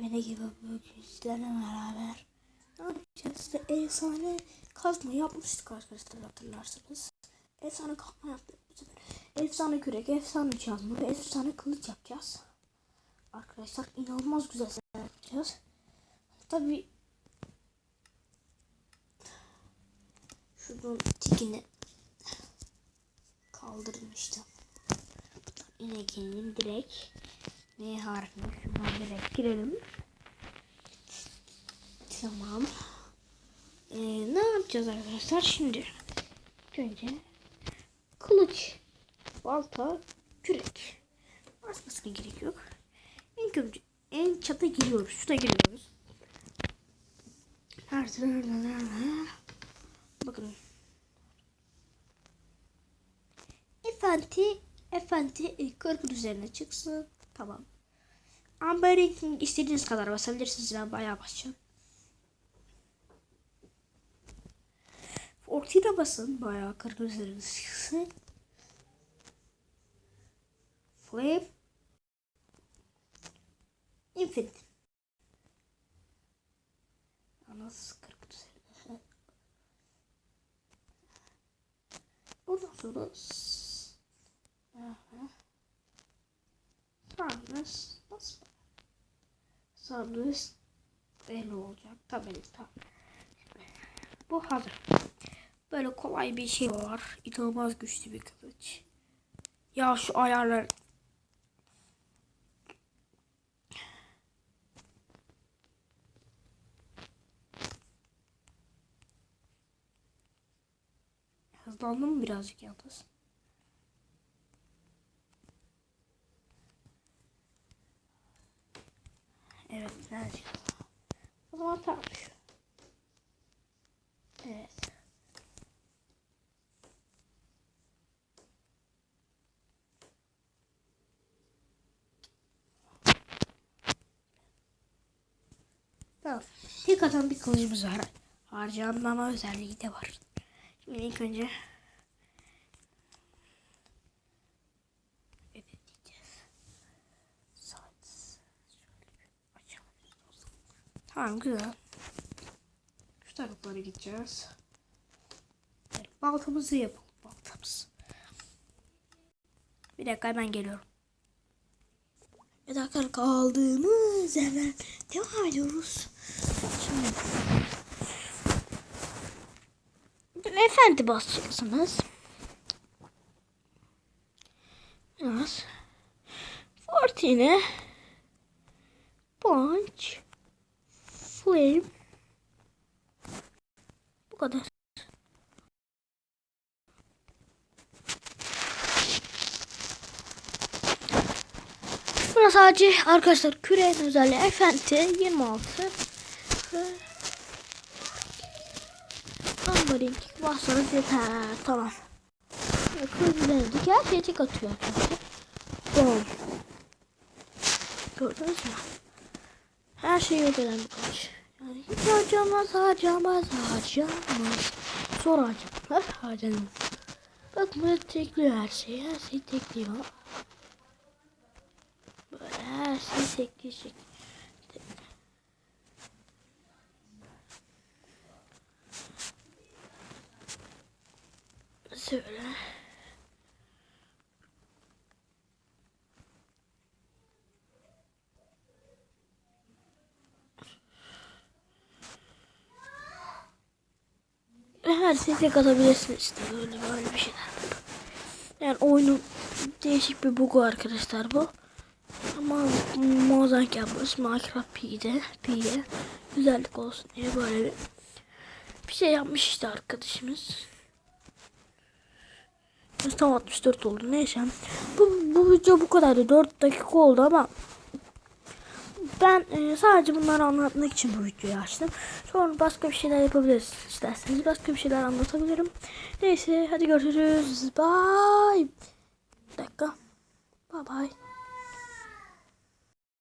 Ne gibi bugün sizlerle beraber ne yapacağız? İşte efsane kazma yapmıştık arkadaşlar hatırlarsınız. Efsane kazma yaptık. Efsane kürek, efsane çazma ve efsane kılıç yapacağız. Arkadaşlar inanılmaz güzel şeyler yapacağız. Tabi şunun tikini kaldırmıştım. Yine gelelim direkt N harfini şuna direkt girelim. Tamam. Ee, ne yapacağız arkadaşlar şimdi? Önce kılıç, balta, kürek. Başkasına gerek yok. İlk önce en çata giriyoruz. Şurada giriyoruz. Nerede, nerede? Bakın. Efendi, efendi 40 üzerine çıksın. Tamam. Amber'in istediğiniz kadar basabilirsiniz. Ben bayağı basacağım. Ortaya basın. Bayağı 40 üzerine çıksın. Flame. Infinite. Nasıl 40 üzerine? Ondan sonra Aha. Sarnız nasıl? Sarnız belli olacak. Tabii tamam. Bu hazır. Böyle kolay bir şey var. İnanılmaz güçlü bir kılıç. Ya şu ayarlar Hızlandım birazcık yalnız? Evet, birazcık. O zaman tamam. Evet. Tamam. Tek atan bir kılıcımız var. Harcanmama özelliği de var. Şimdi ilk önce Tamam güzel. Şu taraflara gideceğiz. Evet, baltamızı yapalım. Baltamız. Bir dakika hemen geliyorum. Bir dakika kaldığımız hemen devam ediyoruz. Şimdi efendi basacaksınız. Biraz. Fortine. Punch. Flame. Bu kadar. Burası sadece arkadaşlar küreğin özelliği efendi 26 ve Numbering bassanız yeter. Tamam. Kırmızı denedik. Her şeye tek atıyor arkadaşlar. Bom. Gördünüz mü? Her şeyi yok eden bir. Harcamaz, harcamaz, harcamaz. Sonra harcamaz, harcamaz. Bak burada tekliyor her şeyi. Her şeyi tekliyor. Böyle her şeyi tekleyecek. Şöyle. Her şeyi tek atabilirsin işte böyle böyle bir şeyler. Yani oyunun değişik bir bugu arkadaşlar bu. Ama Mozart yapmış Minecraft P'de P'ye güzellik olsun diye böyle bir, bir şey yapmış işte arkadaşımız. Tam 64 oldu. Neyse. Bu, bu video bu kadardı. 4 dakika oldu ama ben e, sadece bunları anlatmak için bu videoyu açtım. Sonra başka bir şeyler yapabiliriz isterseniz. Başka bir şeyler anlatabilirim. Neyse hadi görüşürüz. Bye. Bir dakika. Bye bye.